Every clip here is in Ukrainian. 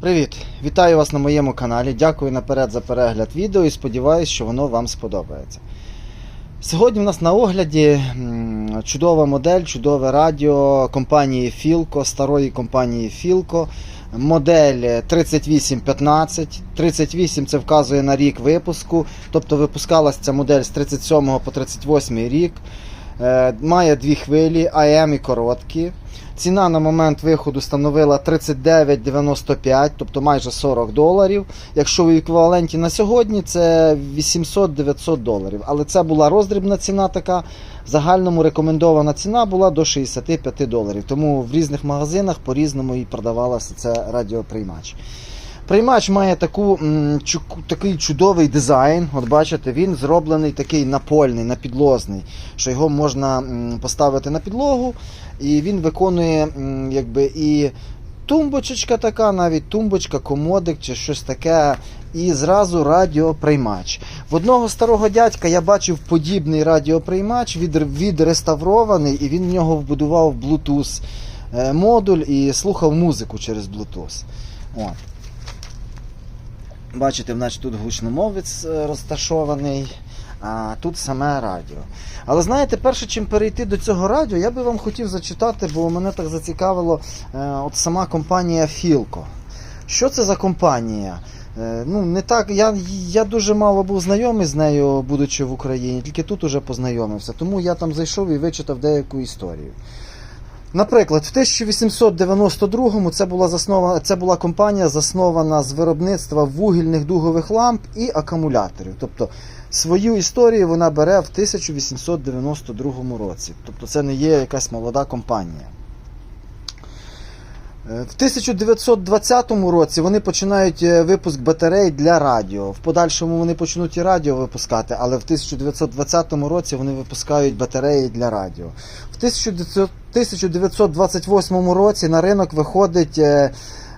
Привіт! Вітаю вас на моєму каналі. Дякую наперед за перегляд відео і сподіваюся, що воно вам сподобається. Сьогодні в нас на огляді чудова модель, чудове радіо компанії Filco, старої компанії Filco. Модель 3815. 38 це вказує на рік випуску. Тобто випускалася ця модель з 37 по 38 рік. Е, Має дві хвилі, АМ і короткі. Ціна на момент виходу становила 39,95, тобто майже 40 доларів. Якщо в еквіваленті на сьогодні, це 800-900 доларів. Але це була роздрібна ціна така. В загальному рекомендована ціна була до 65 доларів. Тому в різних магазинах по-різному і продавалося це радіоприймач. Приймач має таку, такий чудовий дизайн. От бачите, він зроблений такий напольний, напідлозний, що його можна поставити на підлогу, і він виконує якби і тумбочечка така, навіть тумбочка, комодик чи щось таке. І зразу радіоприймач. В одного старого дядька я бачив подібний радіоприймач, відреставрований, і він в нього вбудував Bluetooth е, модуль і слухав музику через Bluetooth. От. Бачите, значить тут гучномовець е, розташований, а тут саме радіо. Але знаєте, перше, чим перейти до цього радіо, я би вам хотів зачитати, бо мене так зацікавило е, от сама компанія Filco. Що це за компанія? Е, ну, не так, я, я дуже мало був знайомий з нею, будучи в Україні, тільки тут уже познайомився. Тому я там зайшов і вичитав деяку історію. Наприклад, в 1892-му це була заснова, це була компанія, заснована з виробництва вугільних дугових ламп і акумуляторів. Тобто свою історію вона бере в 1892 році. Тобто це не є якась молода компанія. Е, В 1920 році вони починають е, випуск батарей для радіо. В подальшому вони почнуть і радіо випускати, але в 1920 році вони випускають батареї для радіо. В 1928 році на ринок виходить.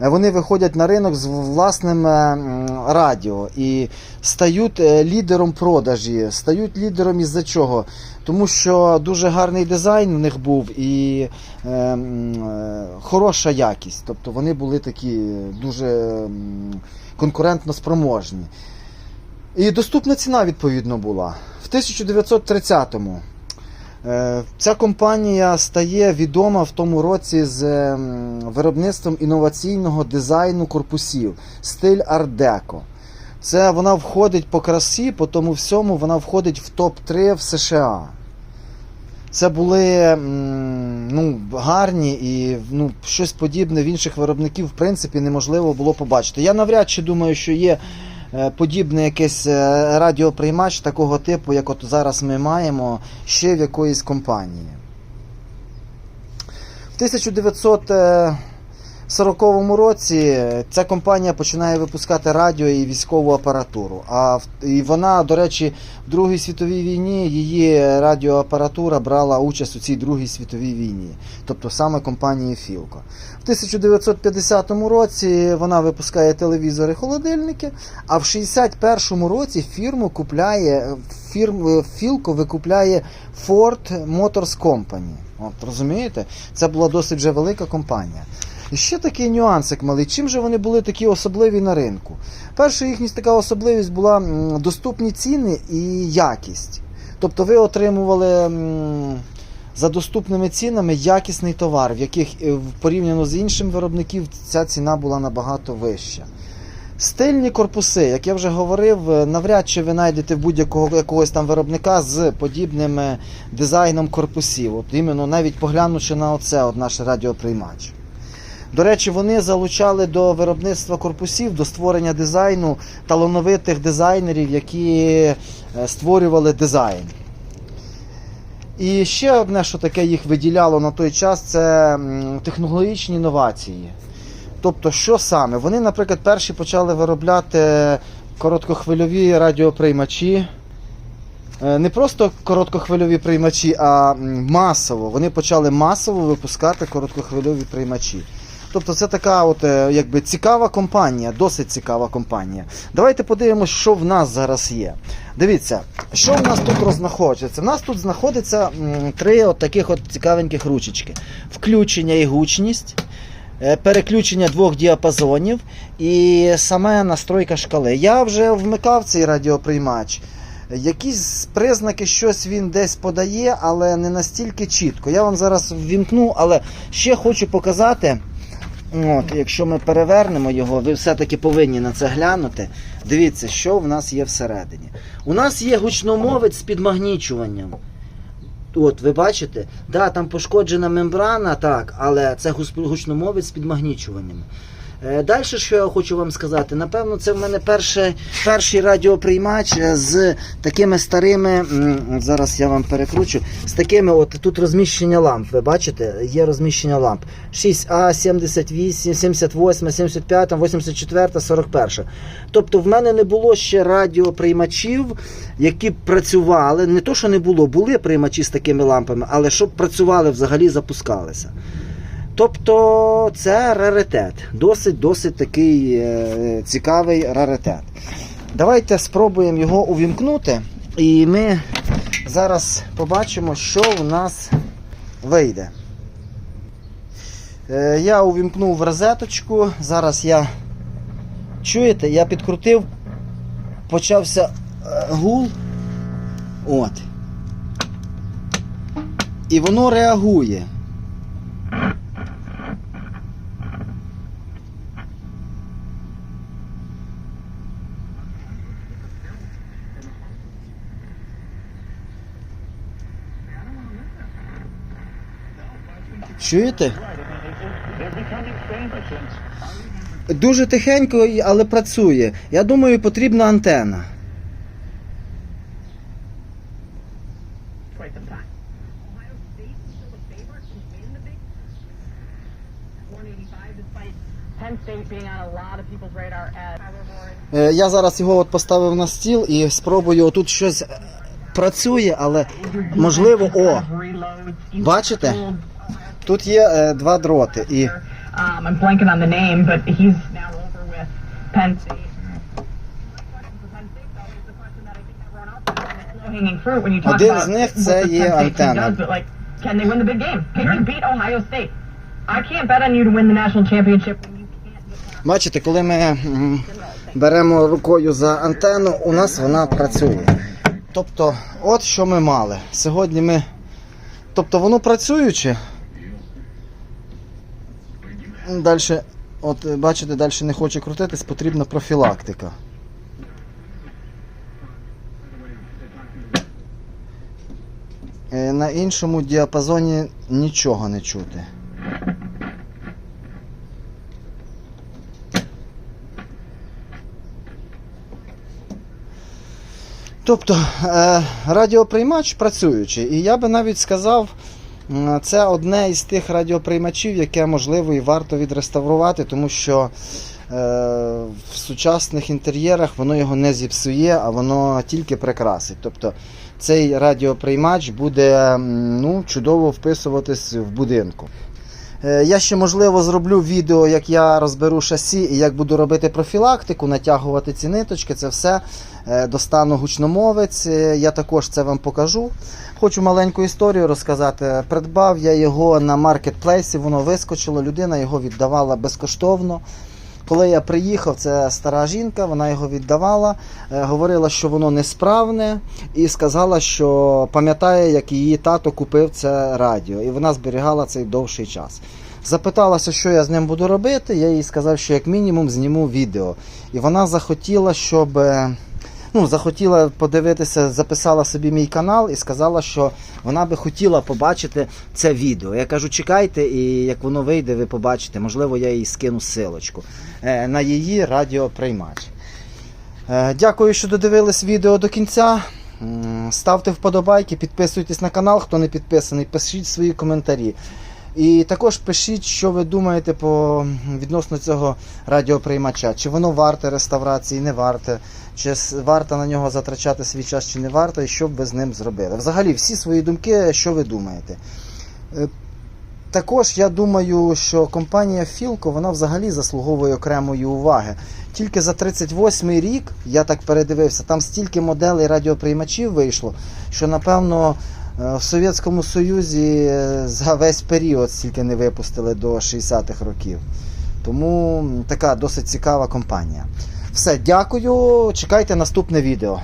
Е, Вони виходять на ринок з власним е, радіо і стають е, лідером продажі. Стають лідером із-за чого? Тому що дуже гарний дизайн у них був і е, е, хороша якість. Тобто вони були такі дуже конкурентно спроможні. І доступна ціна, відповідно, була. В 1930-му Е, Ця компанія стає відома в тому році з ем, виробництвом інноваційного дизайну корпусів, стиль ар-деко. Це вона входить по красі, по тому всьому вона входить в топ-3 в США. Це були ну, гарні і ну, щось подібне в інших виробників, в принципі, неможливо було побачити. Я навряд чи думаю, що є е, подібний якийсь е, радіоприймач такого типу, як от зараз ми маємо, ще в якоїсь компанії. В 1940 році ця компанія починає випускати радіо і військову апаратуру. А і вона, до речі, в Другій світовій війні її радіоапаратура брала участь у цій Другій світовій війні, тобто саме компанії Філко. В 1950 році вона випускає телевізори, холодильники, а в 61 році фірму купляє фірм Філко викупляє Ford Motors Company. От розумієте? Це була досить вже велика компанія. Ще такий нюансик малий. Чим же вони були такі особливі на ринку? Перша їхня така особливість була доступні ціни і якість. Тобто ви отримували за доступними цінами якісний товар, в яких е, порівняно з іншим виробників ця ціна була набагато вища. Стильні корпуси, як я вже говорив, е, навряд чи ви знайдете будь-якого якогось там виробника з подібним дизайном корпусів. От іменно навіть поглянувши на оце, от наш радіоприймач. До речі, вони залучали до виробництва корпусів, до створення дизайну талановитих дизайнерів, які е, створювали дизайн. І ще одне, що таке їх виділяло на той час, це технологічні інновації. Тобто, що саме? Вони, наприклад, перші почали виробляти короткохвильові радіоприймачі. Е, Не просто короткохвильові приймачі, а масово. Вони почали масово випускати короткохвильові приймачі. Тобто це така от, е, якби цікава компанія, досить цікава компанія. Давайте подивимося, що в нас зараз є. Дивіться, що в нас тут рознаходиться? В нас тут знаходиться три от таких от цікавеньких ручечки: включення і гучність, е, переключення двох діапазонів і саме настройка шкали. Я вже вмикав цей радіоприймач. Якісь признаки, щось він десь подає, але не настільки чітко. Я вам зараз ввімкну, але ще хочу показати. От, якщо ми перевернемо його, ви все-таки повинні на це глянути. Дивіться, що в нас є всередині. У нас є гучномовець з підмагнічуванням. От, ви бачите? Да, там пошкоджена мембрана, так, але це гучномовець з підмагнічуванням. Е, Далі, що я хочу вам сказати, напевно, це в мене перший, перший радіоприймач е, з такими старими, зараз я вам перекручу, з такими, от тут розміщення ламп. Ви бачите, є розміщення ламп. 6А, 78, 78, 75, 84, 41. Тобто в мене не було ще радіоприймачів, які працювали. Не то, що не було, були приймачі з такими лампами, але щоб працювали взагалі запускалися. Тобто це раритет. Досить досить такий е, цікавий раритет. Давайте спробуємо його увімкнути, і ми зараз побачимо, що в нас вийде. Е, я увімкнув розеточку. Зараз я чуєте, я підкрутив, почався е, гул. От. І воно реагує. Чуєте? Дуже тихенько, але працює. Я думаю, потрібна антена. quite some time. Ohio State is still a favorite to win the Big 185, despite Penn State being on a lot of people's radar as Tyler Warren. Е, Я зараз його от поставив на стіл і спробую отут щось е, працює, але можливо, о, Бачите? Тут є е, два дроти. І Um, I'm blanking on the name, but he's now over with Penn State. Low-hanging fruit when you talk Один з них це є антенна. does, but like, can they win the big game? Can they beat Ohio State? I can't bet on you to win the national championship when you can't get бачите, коли ми беремо рукою за антенну, у нас вона працює. Тобто, от що ми мали. Сьогодні ми. Тобто воно працююче. Далі, от е, бачите, далі не хоче крутитись, потрібна профілактика. Е, На іншому діапазоні нічого не чути. Тобто е, радіоприймач працюючий. І я би навіть сказав, це одне із тих радіоприймачів, яке можливо і варто відреставрувати, тому що е, в сучасних інтер'єрах воно його не зіпсує, а воно тільки прикрасить. Тобто цей радіоприймач буде ну, чудово вписуватись в будинку. Е, Я ще можливо зроблю відео, як я розберу шасі і як буду робити профілактику, натягувати ці ниточки. Це все е, достану гучномовець. е, Я також це вам покажу. Хочу маленьку історію розказати. Придбав я його на маркетплейсі, воно вискочило, людина його віддавала безкоштовно. Коли я приїхав, це стара жінка, вона його віддавала, е, говорила, що воно несправне, і сказала, що пам'ятає, як її тато купив це радіо, і вона зберігала цей довший час. Запиталася, що я з ним буду робити. Я їй сказав, що як мінімум зніму відео. І вона захотіла, щоб. Ну, захотіла подивитися, записала собі мій канал і сказала, що вона би хотіла побачити це відео. Я кажу, чекайте, і як воно вийде, ви побачите. Можливо, я їй скину силочку е, на її радіоприймач. Е, Дякую, що додивились відео до кінця. Ставте вподобайки, підписуйтесь на канал, хто не підписаний, пишіть свої коментарі. І також пишіть, що ви думаєте по відносно цього радіоприймача. Чи воно варте реставрації, не варте, чи варто на нього затрачати свій час, чи не варто, і що б ви з ним зробили. Взагалі, всі свої думки, що ви думаєте. Е, Також я думаю, що компанія Філко вона взагалі заслуговує окремої уваги. Тільки за 38 рік, я так передивився, там стільки моделей радіоприймачів вийшло, що напевно В Совєтському Союзі е, за весь період стільки не випустили до 60-х років. Тому така досить цікава компанія. Все, дякую. Чекайте наступне відео.